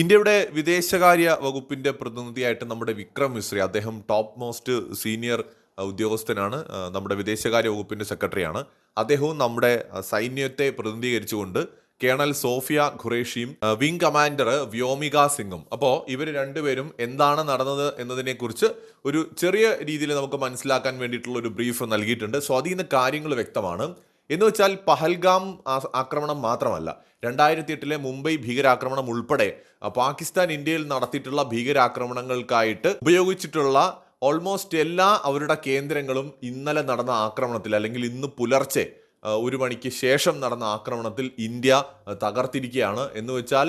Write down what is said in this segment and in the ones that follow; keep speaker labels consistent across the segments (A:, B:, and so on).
A: ഇന്ത്യയുടെ വിദേശകാര്യ വകുപ്പിന്റെ പ്രതിനിധിയായിട്ട് നമ്മുടെ വിക്രം മിശ്രി അദ്ദേഹം ടോപ്പ് മോസ്റ്റ് സീനിയർ ഉദ്യോഗസ്ഥനാണ് നമ്മുടെ വിദേശകാര്യ വകുപ്പിന്റെ സെക്രട്ടറിയാണ് അദ്ദേഹവും നമ്മുടെ സൈന്യത്തെ പ്രതിനിധീകരിച്ചുകൊണ്ട് കേണൽ സോഫിയ ഖുറേഷിയും വിംഗ് കമാൻഡർ വ്യോമിക സിംഗും. അപ്പോൾ ഇവർ രണ്ടുപേരും എന്താണ് നടന്നത് എന്നതിനെക്കുറിച്ച് ഒരു ചെറിയ രീതിയിൽ നമുക്ക് മനസ്സിലാക്കാൻ വേണ്ടിയിട്ടുള്ള ഒരു ബ്രീഫ് നൽകിയിട്ടുണ്ട്. സോ അതിൽ നിന്ന് കാര്യങ്ങൾ വ്യക്തമാണ്. എന്ന് വെച്ചാൽ പഹൽഗാം ആക്രമണം മാത്രമല്ല. രണ്ടായിരത്തി എട്ടിലെ മുംബൈ ഭീകരാക്രമണം ഉൾപ്പെടെ പാകിസ്ഥാൻ ഇന്ത്യയിൽ നടത്തിയിട്ടുള്ള ഭീകരാക്രമണങ്ങൾക്കായിട്ട് ഉപയോഗിച്ചിട്ടുള്ള ഓൾമോസ്റ്റ് എല്ലാ അവരുടെ കേന്ദ്രങ്ങളും ഇന്നലെ നടന്ന ആക്രമണത്തിൽ അല്ലെങ്കിൽ ഇന്ന് പുലർച്ചെ ഒരു മണിക്ക് ശേഷം നടന്ന ആക്രമണത്തിൽ ഇന്ത്യ തകർത്തിരിക്കുകയാണ്. എന്ന് വെച്ചാൽ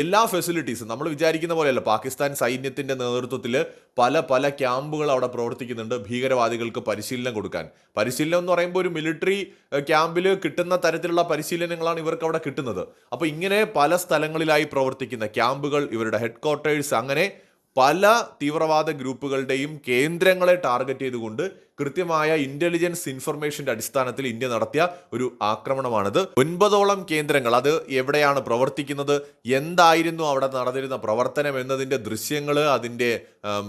A: എല്ലാ ഫെസിലിറ്റീസും നമ്മൾ വിചാരിക്കുന്ന പോലെയല്ല പാകിസ്ഥാൻ സൈന്യത്തിന്റെ നേതൃത്വത്തിൽ പല പല ക്യാമ്പുകൾ അവിടെ പ്രവർത്തിക്കുന്നുണ്ട് ഭീകരവാദികൾക്ക് പരിശീലനം കൊടുക്കാൻ. പരിശീലനം എന്ന് പറയുമ്പോൾ ഒരു മിലിറ്ററി ക്യാമ്പിൽ കിട്ടുന്ന തരത്തിലുള്ള പരിശീലനങ്ങളാണ് ഇവർക്ക് അവിടെ കിട്ടുന്നത്. അപ്പോൾ ഇങ്ങനെ പല സ്ഥലങ്ങളിലായി പ്രവർത്തിക്കുന്ന ക്യാമ്പുകൾ ഇവരുടെ ഹെഡ് ക്വാർട്ടേഴ്സ് അങ്ങനെ പല തീവ്രവാദ ഗ്രൂപ്പുകളുടെയും കേന്ദ്രങ്ങളെ ടാർഗറ്റ് ചെയ്തുകൊണ്ട് കൃത്യമായ ഇന്റലിജൻസ് ഇൻഫർമേഷന്റെ അടിസ്ഥാനത്തിൽ ഇന്ത്യ നടത്തിയ ഒരു ആക്രമണമാണിത്. ഒൻപതോളം കേന്ദ്രങ്ങൾ അത് എവിടെയാണ് പ്രവർത്തിക്കുന്നത് എന്തായിരുന്നു അവിടെ നടന്നിരുന്ന പ്രവർത്തനം എന്നതിന്റെ ദൃശ്യങ്ങൾ അതിന്റെ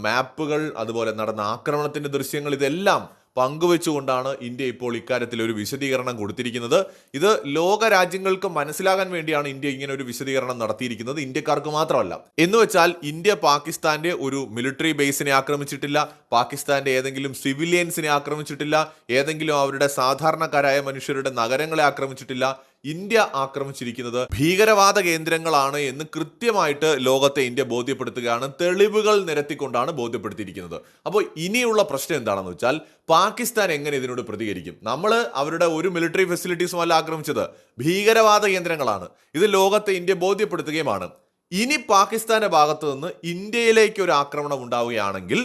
A: മാപ്പുകൾ അതുപോലെ നടന്ന ആക്രമണത്തിന്റെ ദൃശ്യങ്ങൾ ഇതെല്ലാം പങ്കുവെച്ചുകൊണ്ടാണ് ഇന്ത്യ ഇപ്പോൾ ഇക്കാര്യത്തിൽ ഒരു വിശദീകരണം കൊടുത്തിരിക്കുന്നത്. ഇത് ലോക രാജ്യങ്ങൾക്ക് മനസ്സിലാകാൻ വേണ്ടിയാണ് ഇന്ത്യ ഇങ്ങനെ ഒരു വിശദീകരണം നടത്തിയിരിക്കുന്നത്. ഇന്ത്യക്കാർക്ക് മാത്രമല്ല. എന്ന് വെച്ചാൽ ഇന്ത്യ പാകിസ്ഥാന്റെ ഒരു മിലിറ്ററി ബേസിനെ ആക്രമിച്ചിട്ടില്ല പാകിസ്ഥാന്റെ ഏതെങ്കിലും സിവിലിയൻസിനെ ആക്രമിച്ചിട്ടില്ല ഏതെങ്കിലും അവരുടെ സാധാരണക്കാരായ മനുഷ്യരുടെ നഗരങ്ങളെ ആക്രമിച്ചിട്ടില്ല ഇന്ത്യ ആക്രമിച്ചിരിക്കുന്നത് ഭീകരവാദ കേന്ദ്രങ്ങളാണ് എന്ന് കൃത്യമായിട്ട് ലോകത്തെ ഇന്ത്യ ബോധ്യപ്പെടുത്തുകയാണ് തെളിവുകൾ നിരത്തിക്കൊണ്ടാണ് ബോധ്യപ്പെടുത്തിയിരിക്കുന്നത്. അപ്പോൾ ഇനിയുള്ള പ്രശ്നം എന്താണെന്ന് വെച്ചാൽ പാകിസ്ഥാൻ എങ്ങനെ ഇതിനോട് പ്രതികരിക്കും? നമ്മൾ അവരുടെ ഒരു മിലിറ്ററി ഫെസിലിറ്റീസും അല്ല ആക്രമിച്ചത്. ഭീകരവാദ കേന്ദ്രങ്ങളാണ്. ഇത് ലോകത്തെ ഇന്ത്യ ബോധ്യപ്പെടുത്തുകയുമാണ്. ഇനി പാകിസ്ഥാന്റെ ഭാഗത്ത് നിന്ന് ഇന്ത്യയിലേക്ക് ഒരു ആക്രമണം ഉണ്ടാവുകയാണെങ്കിൽ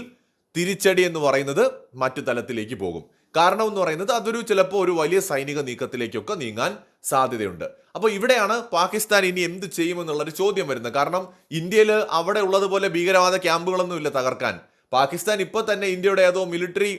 A: തിരിച്ചടി എന്ന് പറയുന്നത് മറ്റു തലത്തിലേക്ക് പോകും. കാരണം എന്ന് പറയുന്നത് അതൊരു ചിലപ്പോൾ ഒരു വലിയ സൈനിക നീക്കത്തിലേക്കൊക്കെ നീങ്ങാൻ സാധ്യതയുണ്ട്. അപ്പോൾ ഇവിടെയാണ് പാകിസ്ഥാൻ ഇനി എന്ത് ചെയ്യുമെന്നുള്ളൊരു ചോദ്യം വരുന്നത്. കാരണം ഇന്ത്യയിൽ അവിടെ ഉള്ളതുപോലെ ഭീകരവാദ ക്യാമ്പുകളൊന്നും ഇല്ല തകർക്കാൻ. പാകിസ്ഥാൻ ഇപ്പോൾ തന്നെ ഇന്ത്യയുടെ ഏതോ മിലിറ്ററി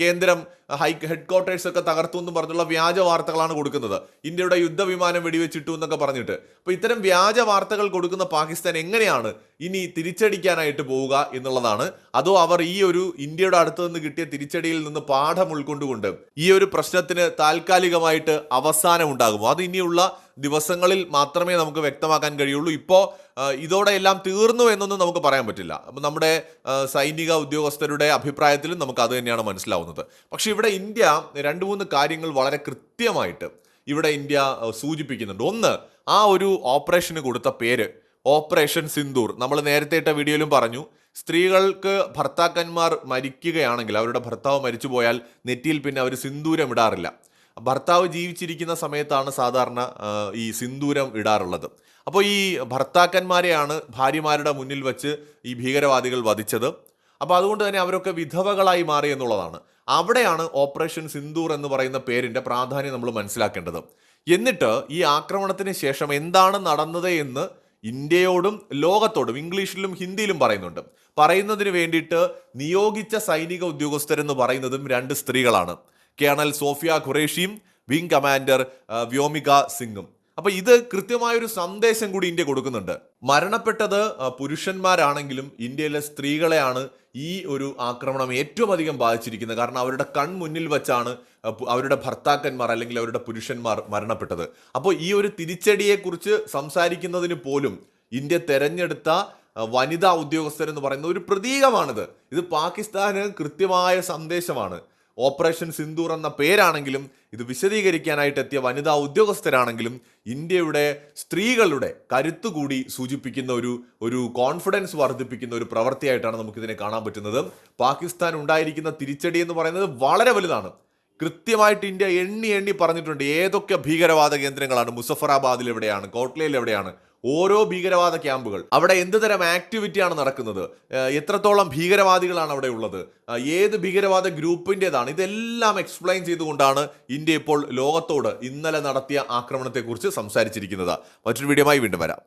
A: കേന്ദ്രം ഹൈ ഹെഡ് ക്വാർട്ടേഴ്സ് ഒക്കെ തകർത്തു എന്നും പറഞ്ഞുള്ള വ്യാജ വാർത്തകളാണ് കൊടുക്കുന്നത്. ഇന്ത്യയുടെ യുദ്ധവിമാനം വെടിവെച്ചിട്ടു എന്നൊക്കെ പറഞ്ഞിട്ട്. അപ്പോൾ ഇത്തരം വ്യാജ വാർത്തകൾ കൊടുക്കുന്ന പാകിസ്ഥാൻ എങ്ങനെയാണ് ഇനി തിരിച്ചടിക്കാനായിട്ട് പോവുക എന്നുള്ളതാണ്. അതോ അവർ ഈ ഒരു ഇന്ത്യയുടെ അടുത്ത് നിന്ന് കിട്ടിയ തിരിച്ചടിയിൽ നിന്ന് പാഠം ഉൾക്കൊണ്ടുകൊണ്ട് ഈ ഒരു പ്രശ്നത്തിന് താൽക്കാലികമായിട്ട് അവസാനം ഉണ്ടാകുമോ? അത് ഇനിയുള്ള ദിവസങ്ങളിൽ മാത്രമേ നമുക്ക് വ്യക്തമാക്കാൻ കഴിയുള്ളൂ. ഇപ്പോൾ ഇതോടെ എല്ലാം തീർന്നു എന്നൊന്നും നമുക്ക് പറയാൻ പറ്റില്ല. അപ്പം നമ്മുടെ സൈനിക ഉദ്യോഗസ്ഥരുടെ അഭിപ്രായത്തിലും നമുക്ക് അത് തന്നെയാണ് മനസ്സിലാവുന്നത്. പക്ഷേ ഇവിടെ ഇന്ത്യ രണ്ട് മൂന്ന് കാര്യങ്ങൾ വളരെ കൃത്യമായിട്ട് ഇവിടെ ഇന്ത്യ സൂചിപ്പിക്കുന്നുണ്ട്. ഒന്ന് ആ ഒരു ഓപ്പറേഷന് കൊടുത്ത പേര് ഓപ്പറേഷൻ സിന്ദൂർ. നമ്മൾ നേരത്തെ ഇട്ട വീഡിയോയിലും പറഞ്ഞു സ്ത്രീകൾക്ക് ഭർത്താക്കന്മാർ മരിക്കുകയാണെങ്കിൽ അവരുടെ ഭർത്താവ് മരിച്ചു പോയാൽ നെറ്റിയിൽ പിന്നെ അവർ സിന്ദൂരം ഇടാറില്ല. ഭർത്താവ് ജീവിച്ചിരിക്കുന്ന സമയത്താണ് സാധാരണ ഈ സിന്ദൂരം ഇടാറുള്ളത്. അപ്പോൾ ഈ ഭർത്താക്കന്മാരെയാണ് ഭാര്യമാരുടെ മുന്നിൽ വെച്ച് ഈ ഭീകരവാദികൾ വധിച്ചത്. അപ്പോൾ അതുകൊണ്ട് തന്നെ അവരൊക്കെ വിധവകളായി മാറി എന്നുള്ളതാണ്. അവിടെയാണ് ഓപ്പറേഷൻ സിന്ദൂർ എന്ന് പറയുന്ന പേരിന്റെ പ്രാധാന്യം നമ്മൾ മനസ്സിലാക്കേണ്ടത്. എന്നിട്ട് ഈ ആക്രമണത്തിന് ശേഷം എന്താണ് നടന്നത് എന്ന് ഇന്ത്യയോടും ലോകത്തോടും ഇംഗ്ലീഷിലും ഹിന്ദിയിലും പറയുന്നുണ്ട്. പറയുന്നതിന് വേണ്ടിയിട്ട് നിയോഗിച്ച സൈനിക ഉദ്യോഗസ്ഥരെന്ന് പറയുന്നതും രണ്ട് സ്ത്രീകളാണ്. കേണൽ സോഫിയ ഖുറേഷിയും വിംഗ് കമാൻഡർ വ്യോമിക സിംഗും. അപ്പൊ ഇത് കൃത്യമായൊരു സന്ദേശം കൂടി ഇന്ത്യ കൊടുക്കുന്നുണ്ട്. മരണപ്പെട്ടത് പുരുഷന്മാരാണെങ്കിലും ഇന്ത്യയിലെ സ്ത്രീകളെയാണ് ഈ ഒരു ആക്രമണം ഏറ്റവും അധികം ബാധിച്ചിരിക്കുന്നത്. കാരണം അവരുടെ കൺമുന്നിൽ വെച്ചാണ് അവരുടെ ഭർത്താക്കന്മാർ അല്ലെങ്കിൽ അവരുടെ പുരുഷന്മാർ മരണപ്പെട്ടത്. അപ്പോൾ ഈ ഒരു തിരിച്ചടിയെക്കുറിച്ച് സംസാരിക്കുന്നതിന് പോലും ഇന്ത്യ തെരഞ്ഞെടുത്ത വനിതാ ഉദ്യോഗസ്ഥരെന്ന് പറയുന്ന ഒരു പ്രതീകമാണിത്. ഇത് പാകിസ്ഥാന് കൃത്യമായ സന്ദേശമാണ്. ഓപ്പറേഷൻ സിന്ദൂർ എന്ന പേരാണെങ്കിലും ഇത് വിശദീകരിക്കാനായിട്ട് എത്തിയ വനിതാ ഉദ്യോഗസ്ഥരാണെങ്കിലും ഇന്ത്യയുടെ സ്ത്രീകളുടെ കരുത്തു കൂടി സൂചിപ്പിക്കുന്ന ഒരു ഒരു കോൺഫിഡൻസ് വർദ്ധിപ്പിക്കുന്ന ഒരു പ്രവൃത്തിയായിട്ടാണ് നമുക്കിതിനെ കാണാൻ പറ്റുന്നത്. പാകിസ്ഥാൻ ഉണ്ടായിരിക്കുന്ന തിരിച്ചടി എന്ന് പറയുന്നത് വളരെ വലുതാണ്. കൃത്യമായിട്ട് ഇന്ത്യ എണ്ണി എണ്ണി പറഞ്ഞിട്ടുണ്ട് ഏതൊക്കെ ഭീകരവാദ കേന്ദ്രങ്ങളാണ്. മുസഫറാബാദിൽ എവിടെയാണ് കോട്ട്ലയിൽ എവിടെയാണ് ഓരോ ഭീകരവാദ ക്യാമ്പുകൾ. അവിടെ എന്ത് തരം ആക്ടിവിറ്റിയാണ് നടക്കുന്നത്? എത്രത്തോളം ഭീകരവാദികളാണ് അവിടെ ഉള്ളത്? ഏത് ഭീകരവാദ ഗ്രൂപ്പിന്റെതാണ്? ഇതെല്ലാം എക്സ്പ്ലെയിൻ ചെയ്തുകൊണ്ടാണ് ഇന്ത്യ ഇപ്പോൾ ലോകത്തോട് ഇന്നലെ നടത്തിയ ആക്രമണത്തെക്കുറിച്ച് സംസാരിച്ചിരിക്കുന്നത്. മറ്റൊരു വീഡിയോമായി വീണ്ടും വരാം.